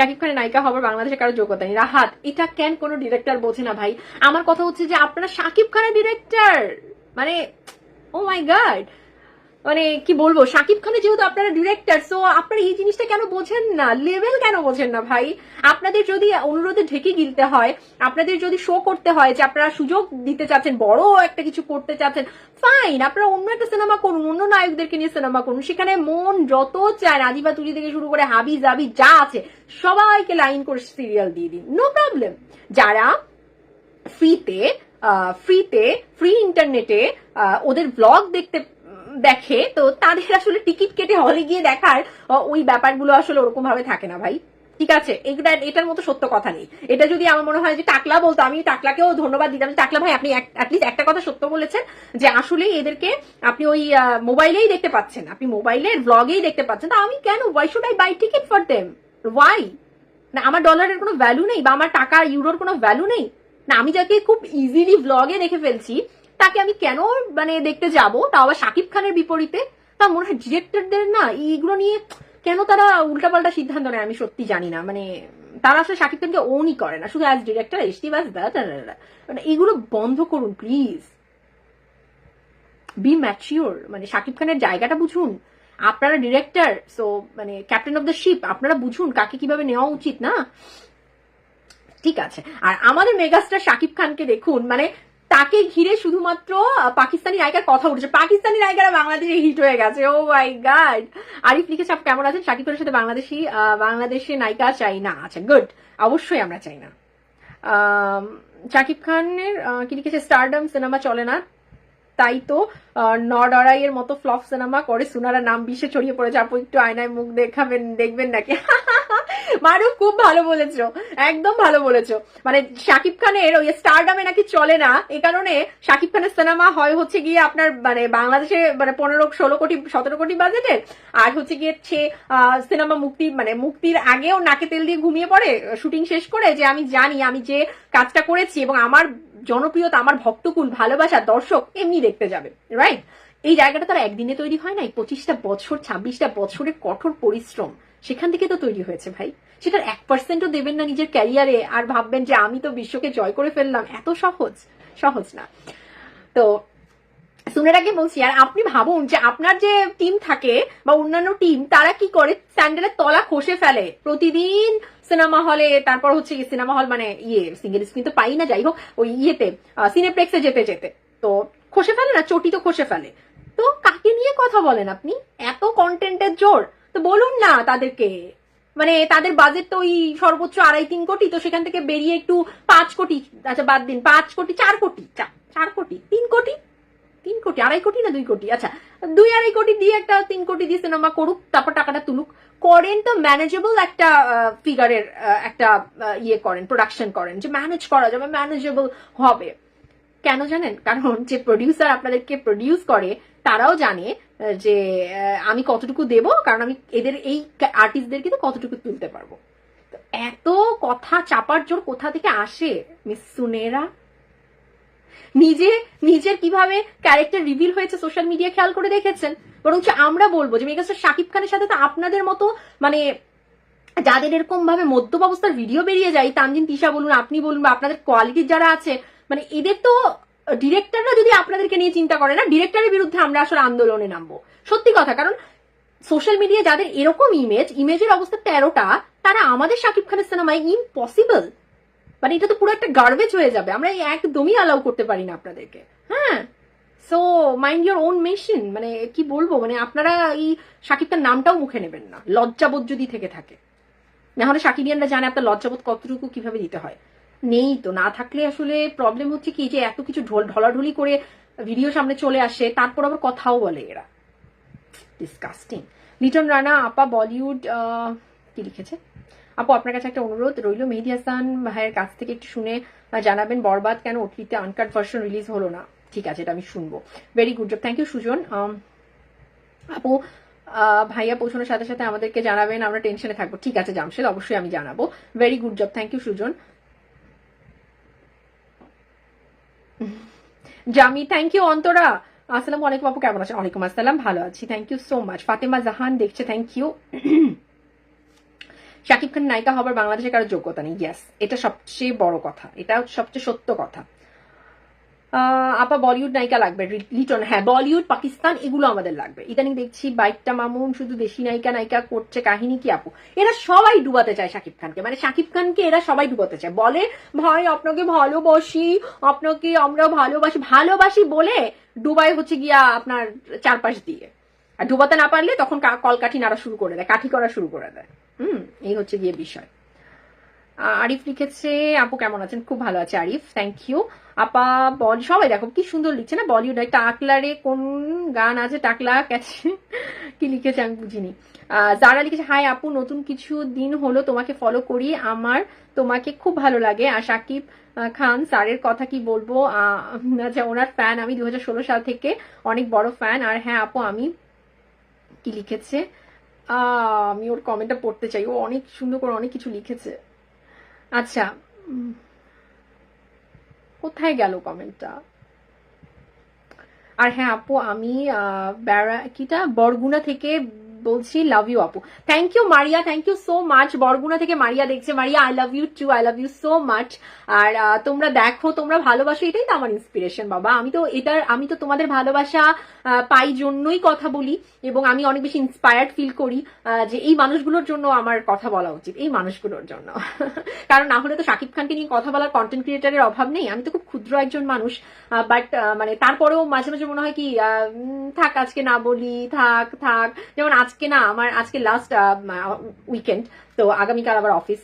শাকিব খানের নায়িকা হবার বাংলাদেশে কারও যোগ্যতা নেই। রাহাত, এটা কেন কোনো ডিরেক্টর বোঝে না ভাই? আমার কথা হচ্ছে যে আপনারা শাকিব খানের ডিরেক্টর মানে ও মাই গড মানে কি বলব, শাকিব খানের যেহেতু আপনারা ডিরেক্টর সো আপনারা এই জিনিসটা কেন বোঝেন না? লেভেল কেন বোঝেন না ভাই? আপনাদের যদি অনুরোধে ঢেকে গিলতে হয়, আপনাদের যদি শো করতে হয় যে আপনারা সুযোগ দিতে চাচ্ছেন, বড় একটা কিছু করতে চাচ্ছেন ফাইন আপনারা অন্য একটা সিনেমা করুন, অন্য নায়কদেরকে নিয়ে সিনেমা করুন। সেখানে মন যত চায়, রাজিবা তুলি থেকে শুরু করে হাবি, জাবি, যা আছে, সবাইকে লাইন করে সিরিয়াল দিয়ে দিন। নো প্রবলেম যারা ফ্রিতে ফ্রিতে ফ্রি ইন্টারনেটে ওদের ব্লগ দেখতে দেখে, তো তাদের আসলে টিকিট কেটে হলে গিয়ে দেখার ওই ব্যাপারগুলো আসলে ওরকম ভাবে থাকে না ভাই। ঠিক আছে এটা এটার মতো সত্য কথা নেই। এটা যদি আমার মনে হয় যে টাকলা বলতো, আমি টাকলাকেও ধন্যবাদ দিতাম। টাকলা ভাই, আপনি অ্যাটলিস্ট একটা কথা সত্য বলেছেন, যে আসলে এদেরকে আপনি ওই মোবাইলেই দেখতে পাচ্ছেন। আপনি মোবাইলের ব্লগেই দেখতে পাচ্ছেন। তা আমি কেন why should I buy ticket for them why না, আমার ডলারের কোনো ভ্যালু নেই, বা আমার টাকা ইউরোর কোনো ভ্যালু নেই। না, আমি যাকে খুব ইজিলি ব্লগে দেখে ফেলছি তাকে আমি কেন মানে দেখতে যাব? তাও আবার শাকিব খানের বিপরীতে? তা মনে হয় ডিরেক্টরদের না, এইগুলো নিয়ে কেন তারা উল্টাপাল্টা সিদ্ধান্ত নেয় আমি সত্যি জানি না। মানে তারা আসলে শাকিব খানকে ওনই করে না। শুধু অ্যাজ ডিরেক্টর এসটি বাস মানে এগুলো বন্ধ করুন প্লিজ বি ম্যাচিওর মানে শাকিব খানের জায়গাটা বুঝুন। আপনারা ডিরেক্টর সো মানে ক্যাপ্টেন অফ দ্য শিপ আপনারা বুঝুন কাকে কীভাবে নেওয়া উচিত, না? ঠিক আছে। আর আমাদের মেগাস্টার শাকিব খানকে দেখুন মানে তাকে ঘিরে শুধুমাত্র পাকিস্তানি নায়িকার কথা উঠেছে। পাকিস্তানি নায়িকারা বাংলাদেশে হিট হয়ে গেছে। ও মাই গাড আরিফ লিখেছে আপনি কেমন আছেন? শাকিব খানের সাথে বাংলাদেশি বাংলাদেশে নায়িকা চাই না আচ্ছা গুড অবশ্যই আমরা চাই না। শাকিব খানের কি লিখেছে? স্টারডম সিনেমা চলে না। তাই তো নডরাইয়ের মতো ফ্লপ সিনেমা করে সুনারা নাম বিশ্বে ছড়িয়ে পড়েছে। আপু, একটু আয়নায় মুখ দেখাবেন, দেখবেন নাকি? মারুফ, খুব ভালো বলেছ, একদম ভালো বলেছ। মানে শাকিব খানের ওই স্টারডামে নাকি চলে না এই কারণে শাকিব খানের সিনেমা হয় হচ্ছে গিয়ে আপনার মানে বাংলাদেশে মানে পনেরো, ষোলো কোটি, সতেরো কোটি বাজেটের, আর হচ্ছে গিয়ে সে সিনেমা মুক্তি মানে মুক্তির আগেও নাকে তেল দিয়ে ঘুমিয়ে পড়ে, শুটিং শেষ করে যে আমি জানি, আমি যে কাজটা করেছি এবং আমার জনপ্রিয়তা, আমার ভক্তকুল, ভালোবাসা, দর্শক এমনি দেখতে যাবে রাইট এই জায়গাটা তারা একদিনে তৈরি হয় নাই, পঁচিশটা বছর, ছাব্বিশটা বছরের কঠোর পরিশ্রম সেখান থেকে তো তৈরি হয়েছে ভাই। সেটার এক পার্সেন্টও দেবেন না নিজের ক্যারিয়ারে আর ভাববেন যে আমি তো বিশ্বকে জয় করে ফেললাম, এত সহজ সহজ না। তো সুনেরাকে বলছি, আর আপনি ভাবুন যে আপনার যে টিম থাকে বা অন্যান্য টিম তারা কি করে? স্যান্ডেলের তলা খসে ফেলে। প্রতিদিন সিনেমা হলে তারপর হচ্ছে সিনেমা হল মানে ইয়ে সিঙ্গেল স্ক্রিন তো পাই না, যাই হোক, ওই ইয়েতে সিনেপ্লেক্সে যেতে যেতে। তো খসে ফেলে না, চটি তো খসে ফেলে। তো কাকে নিয়ে কথা বলেন আপনি? এত কন্টেন্টের জোর? তো বলুন না তাদেরকে। মানে তাদের বাজেট তো ওই সর্বোচ্চ আড়াই তিন কোটি, তো সেখান থেকে বেরিয়ে একটু পাঁচ কোটি আচ্ছা বাদ দিন, পাঁচ কোটি, চার কোটি চার কোটি, তিন কোটি? তিন কোটি, আড়াই কোটি না দুই কোটি? আচ্ছা দুই আড়াই কোটি দিয়ে একটা তিন কোটি দিয়ে সিনেমা করুক, তারপর টাকাটা তুলুক। করেন তো ম্যানেজেবল একটা ফিগারের একটা ইয়ে করেন প্রোডাকশন করেন, যে ম্যানেজ করা যাবে ম্যানেজেবল হবে। কেন জানেন? কারণ যে প্রডিউসার আপনাদেরকে প্রডিউস করে, তারাও জানে যে আমি কতটুকু দেব, কারণ আমি এদের, এই আর্টিস্টদেরকে তো কতটুকু তুলতে পারব। এত কথা চাপার জোর কোথা থেকে আসে? মিস সুনেরা? নিজে, নিজের কীভাবে ক্যারেক্টার রিভিল হয়েছে সোশ্যাল মিডিয়া খেয়াল করে দেখেছেন? বরঞ্চ আমরা বলব যে মেগাস্টার শাকিব খানের সাথে তো আপনাদের মতো মানে যাদের এরকম ভাবে মদ্যপ অবস্থার ভিডিও বেরিয়ে যায়, তানজিন, তিশা বলুন, আপনি বলুন বা আপনাদের কোয়ালিটির যারা আছে মানে এদের তো ডিরেক্টররা যদি আপনাদেরকে নিয়ে চিন্তা করে না ডিরেক্টরের বিরুদ্ধে আমরা আসলে আন্দোলনে নামবো। সত্যি কথা, কারণ সোশ্যাল মিডিয়া যাদের এরকম ইমেজ ইমেজের অবস্থা তেরোটা, তারা আমাদের শাকিব খানের সিনেমায় ইম্পসিবল মানে এটা তো পুরো একটা গার্বেজ হয়ে যাবে। আমরা এই একদমই অ্যালাউ করতে পারি না আপনাদেরকে। হ্যাঁ? So mind your own machine মানে কি বলব? মানে আপনারা এই শাকিবটার নামটাও মুখে নেবেন না। লজ্জাবোধ যদি থেকে থাকে। না হলে সাকিবিয়ানরা জানে আপনার লজ্জাবোধ কতটুকু কীভাবে দিতে হয়। নেই তো। না থাকলে আসলে প্রবলেম হচ্ছে কি যে এত কিছু ঢোল, ঢলাঢলি করে ভিডিও সামনে চলে আসে, তারপর আবার কথাও বলে এরা। ডিসকাস্টিং লিটন রানা, আপা, বলিউড কি লিখেছে? আপু, আপনার কাছে একটা অনুরোধ, রইল মেহেদি হাসান ভাইয়ের কাছ থেকে একটু শুনে জানাবেন, বরবাদ কেন ওটিতে আনকাট ভার্সন রিলিজ হলো না? ঠিক আছে, এটা আমি শুনব। Very good job thank you Sujon. আপু ভাইয়া পৌঁছানোর সাথে সাথে আমাদেরকে জানাবেন, আমরা টেনশনে থাকব। ঠিক আছে, জামশেদ, অবশ্যই আমি জানাব। Very good job thank you Sujon. Jami thank you Antara. আসসালামু আলাইকুম, আপু, কেমন আছেন? ওয়ালাইকুম আসসালাম, ভালো আছি। Thank you so much Fatema Jahan দেখছে থ্যাংক ইউ শাকিব খান নায়িকা হবার বাংলাদেশের কারও যোগ্যতা নেই। ইয়াস এটা সবচেয়ে বড় কথা। এটা সবচেয়ে সত্য কথা। আপা, বলিউড নায়িকা লাগবে। লিটন হ্যাঁ বলিউড, পাকিস্তান, এগুলো আমাদের লাগবে। ইদানিং দেখছি বাইকটা মামুন, শুধু দেশি নায়িকা নায়িকা করছে। কাহিনী কি, আপু? এরা সবাই ডুবাতে চায় শাকিব খানকে। মানে শাকিব খানকে এরা সবাই ডুবাতে চায়। বলে, ভাই, আপনাকে ভালোবাসি, আপনাকে আমরা ভালোবাসি। ভালোবাসি বলে ডুবাই হচ্ছে গিয়া আপনার চারপাশ দিয়ে। আর ডুবাতে না পারলে তখন কলকাঠি নাড়া শুরু করে দেয়, কাঠি করা শুরু করে দেয়। হুম এই হচ্ছে গিয়ে বিষয়। আরিফ লিখেছে আপু কেমন আছেন? খুব ভালো আছে আরিফ থ্যাংক ইউ আপা বল সবাই দেখো কি সুন্দর লিখছে না বলিউড টাকলারে কোন গান আছে? টাকলা ক্যাছে কি লিখেছে আমি বুঝিনি। যারা লিখেছে হাই আপু নতুন কিছু দিন হলো তোমাকে ফলো করি। আমার তোমাকে খুব ভালো লাগে। আর সাকিব খান স্যারের কথা কি বলব? আচ্ছা ওনার ফ্যান আমি দু হাজার ষোলো সাল থেকে অনেক বড় ফ্যান আর হ্যাঁ আপু আমি কি লিখেছে? আহ, আমি ওর কমেন্টটা পড়তে চাই। ও অনেক সুন্দর করে অনেক কিছু লিখেছে। আচ্ছা কোথায় গেল কমেন্টটা আর হ্যাঁ আপু, আমি কিটা? বরগুনা থেকে বলছি লাভ ইউ আপু। Thank you Maria thank you so much Barguna থেকে মারিয়া দেখছে। Maria I love you too I love you so much আর তোমরা দেখো, তোমরা ভালোবাসো, এটাই তো আমার ইন্সপিরেশন বাবা। আমি তো এটার, আমি তো তোমাদের ভালোবাসা পাই জন্যই কথা বলি এবং আমি অনেক বেশি ইন্সপায়ার্ড ফিল করি যে এই মানুষগুলোর জন্য আমার কথা বলা উচিত, এই মানুষগুলোর জন্য। কারণ না হলে তো শাকিব খানকে নিয়ে কথা বলার কন্টেন্ট ক্রিয়েটারের অভাব নেই। আমি তো খুব ক্ষুদ্র একজন মানুষ বাট মানে তারপরেও মাঝে মাঝে মনে হয় কি থাক আজকে না বলি, থাক থাক। যেমন আজকে না, আমার আজকে লাস্ট উইকেন্ড তো আগামীকাল আবার অফিস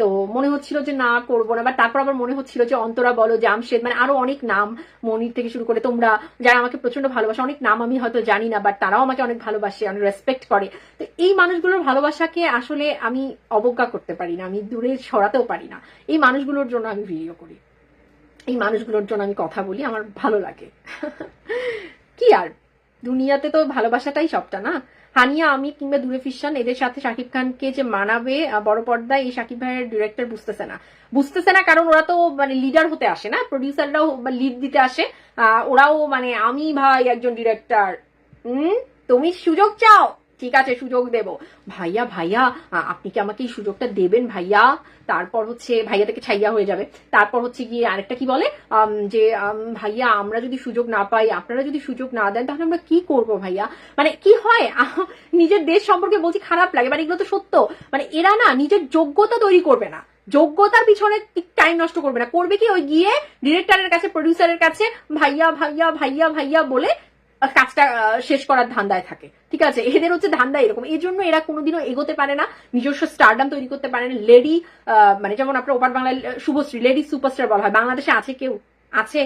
তো মনে হচ্ছিল যে না, করব না বা তারপর আবার মনে হচ্ছিল যে অন্তরা বলো জামশেদ মানে আরও অনেক নাম মনির থেকে শুরু করে তোমরা যারা আমাকে প্রচণ্ড ভালোবাসে, অনেক নাম আমি হয়তো জানি না বাট তারাও আমাকে অনেক ভালোবাসে অনেক রেসপেক্ট করে। তো এই মানুষগুলোর ভালোবাসাকে আসলে আমি অবজ্ঞা করতে পারি না, আমি দূরে সরাতেও পারি না। এই মানুষগুলোর জন্য আমি ভিডিও করি। এই মানুষগুলোর জন্য আমি কথা বলি, আমার ভালো লাগে। কি আর? দুনিয়াতে তো ভালোবাসাটাই সবটা না? হানিয়া আমি কিংবা দূরে ফিশান এদের সাথে শাকিব খানকে যে মানাবে বড় পর্দায় এই শাকিব ভাইয়ের ডিরেক্টর বুঝতেছে না। বুঝতেছে না কারণ ওরা তো মানে লিডার হতে আসে না প্রডিউসাররাও লিড দিতে আসে। ওরাও মানে আমি ভাই একজন ডিরেক্টর হম? তুমি সুযোগ চাও। ঠিক আছে, সুযোগ দেব। ভাইয়া ভাইয়া আপনি কি আমাকে এই সুযোগটা দেবেন ভাইয়া? তারপর হচ্ছে ভাইয়া থেকে ছাইয়া হয়ে যাবে। তারপর হচ্ছে গিয়ে আরেকটা কি বলে? যে ভাইয়া, আমরা যদি সুযোগ না পাই, আপনারা যদি সুযোগ না দেন, তাহলে আমরা কি করব ভাইয়া? মানে কি হয়? নিজের দেশ সম্পর্কে বলছি খারাপ লাগে মানে এগুলো তো সত্য। মানে এরা না নিজের যোগ্যতা তৈরি করবে না। যোগ্যতার পিছনে টাইম নষ্ট করবে না। করবে কি? ওই গিয়ে ডিরেক্টরের কাছে প্রডিউসারের কাছে, ভাইয়া ভাইয়া ভাইয়া ভাইয়া বলে কাজটা শেষ করার ধান্দায় থাকে। ঠিক আছে? এদের হচ্ছে ধান্দা এরকম। এই জন্য এরা কোনোদিনও এগোতে পারে না। নিজস্ব স্টারডাম তৈরি করতে পারে না। লেডি মানে যেমন আপনার ওপার বাংলায় শুভশ্রী লেডি সুপারস্টার বলা হয়। বাংলাদেশে আছে কেউ? আছে?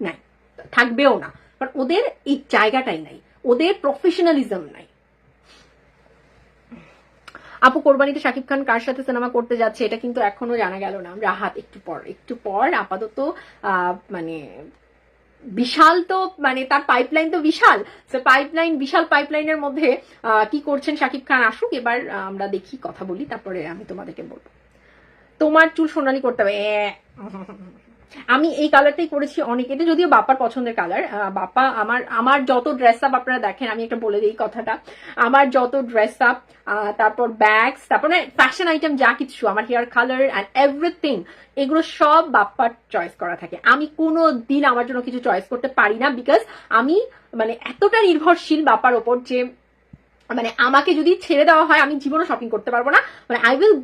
নাই। থাকবেও না। কারণ ওদের এই জায়গাটাই নাই। ওদের প্রফেশনালিজম নাই। আপু, কোরবানিতে শাকিব খান কার সাথে সিনেমা করতে যাচ্ছে? এটা কিন্তু এখনও জানা গেল না। রাহাত, একটু পর। একটু পর আপাতত মানে বিশাল তো মানে তার পাইপলাইন তো বিশাল সে পাইপলাইন বিশাল পাইপলাইনের মধ্যে কি করছেন শাকিব খান আসুক, এবার আমরা দেখি, কথা বলি, তারপরে আমি তোমাদেরকে বলব তোমার চুল সোনালি করতে হবে। আমি এই কালারটাই করেছি অনেক। এটা যদিও বাপার পছন্দের কালার বাপা আমার আমার যত ড্রেস আপ আপনারা দেখেন, আমি একটা বলে দিই কথাটা। আমার যত ড্রেস আপ তারপর ব্যাগস তারপর ফ্যাশন আইটেম যা কিছু, আমার হেয়ার কালার অ্যান্ড এভরিথিং এগুলো সব বাপ্পার চয়েস করা থাকে। আমি কোনো দিন আমার জন্য কিছু চয়েস করতে পারি না বিকজ আমি মানে এতটা নির্ভরশীল বাপ্পার ওপর যে মানে আমাকে যদি ছেড়ে দেওয়া হয়, আমি জীবনে শপিং করতে পারব না। মানে আই উইল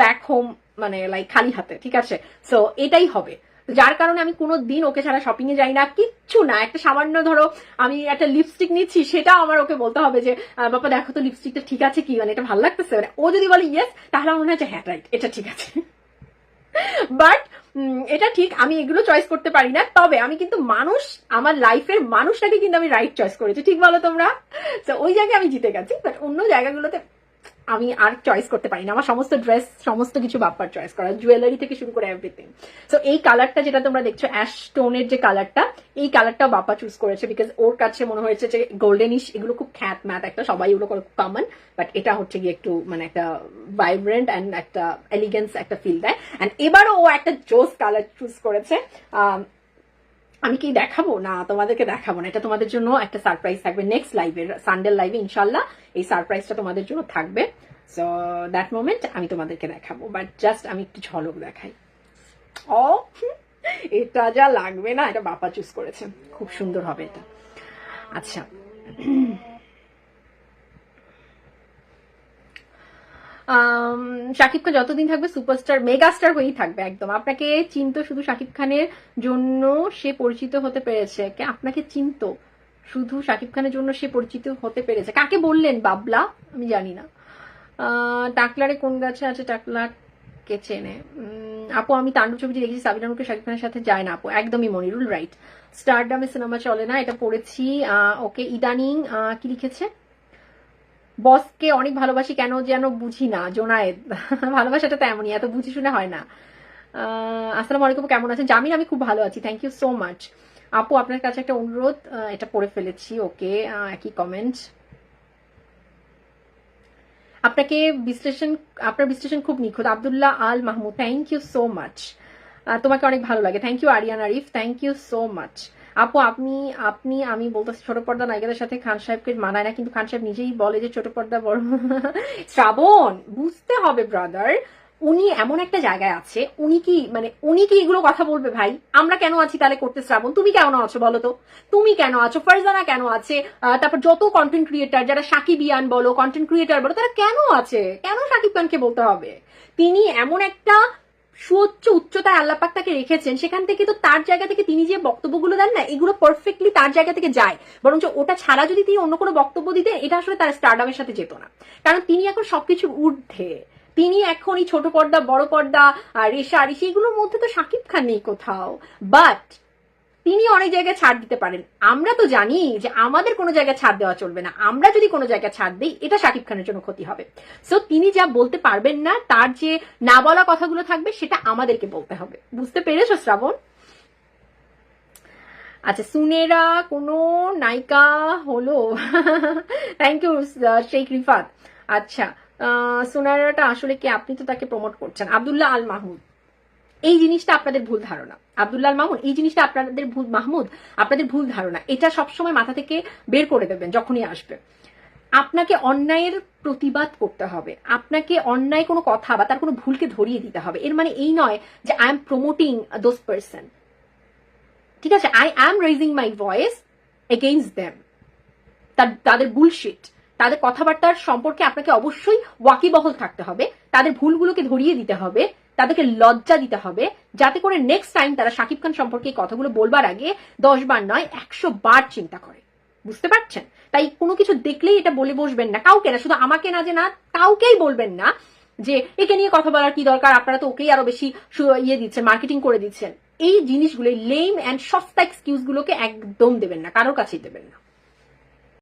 ব্যাক হোম মানে লাইক খালি হাতে, ঠিক আছে? সো এটাই হবে। যার কারণে আমি কোনো দিন ওকে ছাড়া শপিং এ যাই না কিচ্ছু না। একটা সামান্য ধরো, আমি একটা লিপস্টিক নিচ্ছি, সেটা আমার ওকে বলতে হবে যে বাবা, দেখো তো লিপস্টিকটা ঠিক আছে কি? মানে এটা ভালো লাগতেছে? মানে ও যদি বলে ইয়েস তাহলে আমার মনে হয় হ্যাঁ রাইট এটা ঠিক আছে। বাট এটা ঠিক, আমি এগুলো চয়েস করতে পারি না। তবে আমি কিন্তু মানুষ, আমার লাইফের মানুষটাকে কিন্তু আমি রাইট চয়েস করেছি। ঠিক বলো তোমরা? তো ওই জায়গায় আমি জিতে গেছি বাট অন্য জায়গাগুলোতে আমি আর চয়েস করতে পারি না। আমার সমস্ত ড্রেস সমস্ত কিছু বাপ্পার চয়েস করা জুয়েলারি থেকে শুরু করে এভরিথিং সো এই কালারটা যেটা তোমরা দেখছ অ্যাশ টোনের যে কালারটা এই কালারটা বাপ্পা চুজ করেছে বিকজ ওর কাছে মনে হয়েছে যে গোল্ডেনিশ এগুলো খুব খ্যাত ম্যাথ একটা, সবাই এগুলো করে কমন বাট এটা হচ্ছে গিয়ে একটু মানে একটা ভাইব্রেন্ট অ্যান্ড একটা এলিগেন্স একটা ফিল দেয়। অ্যান্ড এবারও ও একটা জোস কালার চুজ করেছে আম, কি দেখাবো? না তোমাদেরকে দেখাবো না। এটা তোমাদের জন্য একটা সারপ্রাইজ থাকবে নেক্সট লাইভে সানডে লাইভে ইনশাল্লাহ এই সারপ্রাইজটা তোমাদের জন্য থাকবে। সো দ্যাট মোমেন্ট আমি তোমাদেরকে দেখাবো। বাট জাস্ট আমি একটু ঝলক দেখাই। ও এটা যা লাগবে না এটা বাপা চুজ করেছে। খুব সুন্দর হবে এটা। আচ্ছা। শাকিব খান যতদিন থাকবে সুপারস্টার, মেগাস্টার হয়েই থাকবে একদম। আপনাকে চিনতো শুধু শাকিব খানের জন্য সে পরিচিত হতে পেরেছে। আপনাকে চিনতো শুধু শাকিব খানের জন্য সে পরিচিত হতে পেরেছে। কাকে বললেন বাবলা? আমি জানি না। টাকলারে কোন গাছে আছে? টাকলা কে চেনে? আপু, আমি তাণ্ডব ছবিটি দেখেছি, সাবিনা নুরকে শাকিব খানের সাথে যায় না, আপু। একদমই মনিরুল রাইট স্টারডামে সিনেমা চলে না, এটা পড়েছি। ওকে, ইদানিং কি লিখেছে? বসকে অনেক ভালোবাসি, কেন যেন বুঝি না, জোনায়েদ। ভালোবাসাটা তো এমনই এত বুঝি শুনে হয় না। আসসালামু আলাইকুম, কেমন আছেন? জামিন, আমি খুব ভালো আছি থ্যাংক ইউ সো মাচ আপু, আপনার কাছে একটা অনুরোধ এটা পড়ে ফেলেছি, ওকে একই কমেন্ট আপনাকে বিশ্লেষণ, আপনার বিশ্লেষণ খুব নিখুঁত। Abdullah Al Mahmud thank you so much তোমাকে অনেক ভালো লাগে। Thank you Ariyan Arif thank you so much আপু, আপনি আপনি, আমি বলতেছি ছোট পর্দা নায়িকাদের সাথে খান সাহেবকে মানায় না, কিন্তু খান সাহেব নিজেই বলে যে ছোট পর্দা বড় শ্রাবণ, বুঝতে হবে ব্রাদার উনি এমন একটা জায়গায় আছে, উনি কি মানে উনি কি এগুলো কথা বলবে ভাই? আমরা কেন আছি তাহলে করতে শ্রাবণ? তুমি কেন আছো বলো তো? তুমি কেন আছো? ফারজানা কেন আছে? তারপর যত কন্টেন্ট ক্রিয়েটার যারা সাকিব ইয়ান বলো কন্টেন্ট ক্রিয়েটার বলো, তারা কেন আছে? কেন সাকিব খানকে বলতে হবে? তিনি এমন একটা সুউচ্চ উচ্চতায় আল্লাপাক তাকে রেখেছেন, সেখান থেকে তো তার জায়গা থেকে তিনি যে বক্তব্যগুলো দেন না, এগুলো পারফেক্টলি তার জায়গা থেকে যায়। বরঞ্চ ওটা ছাড়া যদি তিনি অন্য কোনো বক্তব্য দিতেন, এটা আসলে তার স্টারডামের সাথে যেত না। কারণ তিনি এখন সবকিছু ঊর্ধ্বে। তিনি এখন এই ছোট পর্দা, বড় পর্দা, আর রেশা রেশি, এগুলোর মধ্যে তো সাকিব খান নেই কোথাও। বাট তিনি অনেক জায়গায় ছাড় দিতে পারেন। আমরা তো জানি যে আমাদের কোনো জায়গায় ছাড় দেওয়া চলবে না। আমরা যদি কোনো জায়গায় ছাড় দিই, এটা শাকিব খানের জন্য ক্ষতি হবে। সো তিনি যা বলতে পারবেন না, তার যে না বলা কথাগুলো থাকবে, সেটা আমাদেরকে বলতে হবে। বুঝতে পেরেছ, শ্রাবণ? আচ্ছা সুনেরা, কোনো নায়িকা হলো? Thank you Sheikh Rifat. আচ্ছা সুনেরাটা আসলে কি? আপনি তো তাকে প্রমোট করছেন। আব্দুল্লাহ আল মাহমুদ। এই জিনিসটা আপনাদের ভুল ধারণা। আবদুল্লাহ মাহমুদ এই জিনিসটা আপনাদের ভুল, মাহমুদ, আপনাদের ভুল ধারণা। এটা সবসময় মাথা থেকে বের করে দেবেন যখনই আসবে। আপনাকে অন্যায়ের প্রতিবাদ করতে হবে। আপনাকে অন্যায় কোনো কথা বা তার কোনো ভুলকে ধরিয়ে দিতে হবে। এর মানে এই নয় যে I am promoting those person ঠিক আছে? I am raising my voice against them তাদের বুলশিট তাদের কথাবার্তার সম্পর্কে আপনাকে অবশ্যই ওয়াকিবহল থাকতে হবে। তাদের ভুলগুলোকে ধরিয়ে দিতে হবে। তাদেরকে লজ্জা দিতে হবে। যাতে করে নেক্সট টাইম তারা শাকিব খান সম্পর্কে কথাগুলো বলবার আগে দশ বার নয়, একশো বার চিন্তা করে। বুঝতে পারছেন? তাই কোনো কিছু দেখলেই এটা বলে বসবেন না। কাউকে না, শুধু আমাকে না যে না, কাউকেই বলবেন না যে একে নিয়ে কথা বলার কি দরকার? আপনারা তো ওকেই আরও বেশি ইয়ে দিচ্ছেন মার্কেটিং করে দিচ্ছেন। এই জিনিসগুলো লেম অ্যান্ড সস্তা এক্সকিউজ গুলোকে একদম দেবেন না, কারোর কাছেই দেবেন না।